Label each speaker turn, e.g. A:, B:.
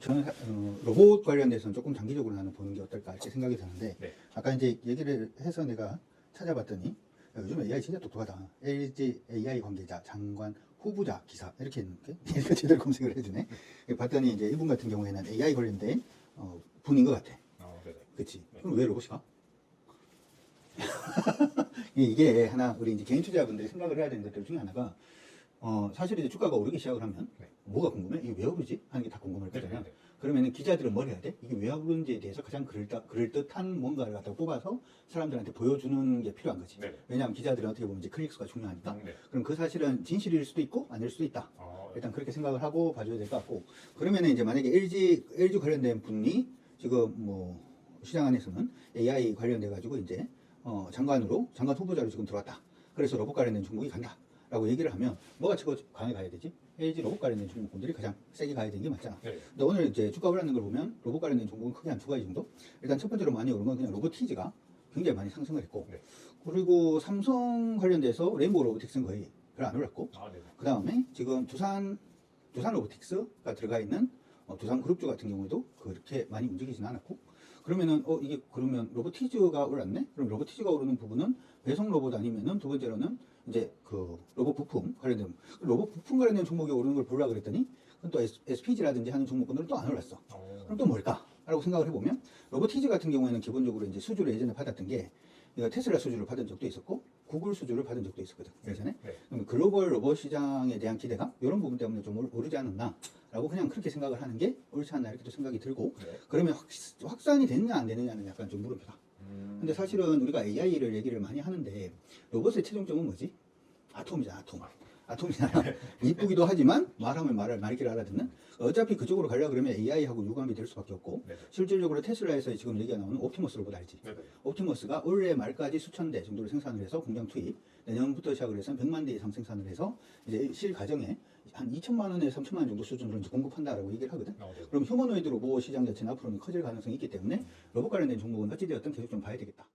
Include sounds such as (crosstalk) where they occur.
A: 저는 사- 어, 로봇 관련돼서는 조금 장기적으로 나는 보는 게 어떨까 이렇게 생각이 드는데
B: 네.
A: 아까 이제 얘기를 해서 내가 찾아봤더니 야, 요즘 AI 진짜 똑똑하다. LG AI 관계자, 장관, 후보자, 기사 이렇게 있는데 얘가 (laughs) 제대로 검색을 해주네. 봤더니 이제 이분 같은 경우에는 AI 관련된 어, 분인 것 같아.
B: 아, 네네.
A: 그치?
B: 네.
A: 그럼 왜 로봇이 가? (laughs) 이게 하나 우리 이제 개인 투자자분들이 생각을 해야 되는 것들 중에 하나가 어 사실 이제 주가가 오르기 시작을 하면
B: 네.
A: 뭐가 궁금해? 이게 왜 오르지? 하는 게 다 궁금할
B: 네,
A: 거잖아.
B: 네, 네.
A: 그러면은 기자들은 뭘 해야 돼? 이게 왜 오르는지에 대해서 가장 그럴듯, 그럴 듯한 뭔가를 갖다 뽑아서 사람들한테 보여주는 게 필요한 거지.
B: 네.
A: 왜냐하면 기자들은 어떻게 보면 이제 클릭수가 중요하니까.
B: 네.
A: 그럼 그 사실은 진실일 수도 있고 아닐 수도 있다.
B: 아,
A: 일단 그렇게 생각을 하고 봐줘야 될 것 같고 그러면은 이제 만약에 LG LG 관련된 분이 지금 뭐 시장 안에서는 AI 관련돼 가지고 이제 어 장관으로 장관 후보자로 지금 들어왔다. 그래서 로봇 관련된 종목이 간다 라고 얘기를 하면 뭐가 최고 강하게 가야 되지? LG 로봇 관련된 종목군들이 가장 세게 가야 되는 게 맞잖아.
B: 네.
A: 근데 오늘 이제 주가 올랐는 걸 보면 로봇 관련된 종목은 크게 한 두 가지 정도. 일단 첫 번째로 많이 오른 건 그냥 로보티즈가 굉장히 많이 상승을 했고
B: 네.
A: 그리고 삼성 관련돼서 레인보우 로보틱스는 거의 별로 안 올랐고
B: 아, 네네.
A: 그 다음에 지금 두산 두산 로보틱스가 들어가 있는 어, 두산 그룹주 같은 경우에도 그렇게 많이 움직이지는 않았고 그러면은 어 이게 그러면 로보티즈가 올랐네? 그럼 로보티즈가 오르는 부분은 배송 로봇 아니면은 두 번째로는 이제 그 로봇 부품 관련된 로봇 부품 관련된 종목이 오르는 걸 보려 그랬더니 그건 또 SPG라든지 하는 종목군들은 또 안 올랐어.
B: 어,
A: 그럼 또 뭘까? 라고 생각을 해보면 로보티즈 같은 경우에는 기본적으로 이제 수주를 예전에 받았던 게 이거 테슬라 수주를 받은 적도 있었고 구글 수주를 받은 적도 있었거든 예전에
B: 네.
A: 그럼 글로벌 로봇 시장에 대한 기대감 이런 부분 때문에 좀 올- 오르지 않았나라고 그냥 그렇게 생각을 하는 게 옳지 않나 이렇게 또 생각이 들고
B: 네.
A: 그러면 확, 확산이 됐냐 안 되느냐는 약간 좀 물음표다.
B: 음.
A: 근데 사실은 우리가 AI를 얘기를 많이 하는데 로봇의 최종점은 뭐지? 아톰이잖아 아톰. 아톰이잖아. (laughs) 이쁘기도 하지만 말하면 말을 말귀를 알아듣는. 어차피 그쪽으로 가려고 그러면 AI하고 유감이 될 수밖에 없고
B: 네.
A: 실질적으로 테슬라에서 지금 얘기가 나오는 옵티머스 로봇 알지?
B: 네네.
A: 옵티머스가 올해 말까지 수천 대 정도를 생산을 해서 공장 투입, 내년부터 시작을 해서 100만 대 이상 생산을 해서 이제 실 가정에 한 2천만 원에서 3천만 원 정도 수준으로 이제 공급한다라고 얘기를 하거든.
B: 아, 네.
A: 그럼 휴머노이드 로봇 시장 자체는 앞으로는 커질 가능성이 있기 때문에 로봇 관련된 종목은 어찌되었든 계속 좀 봐야 되겠다.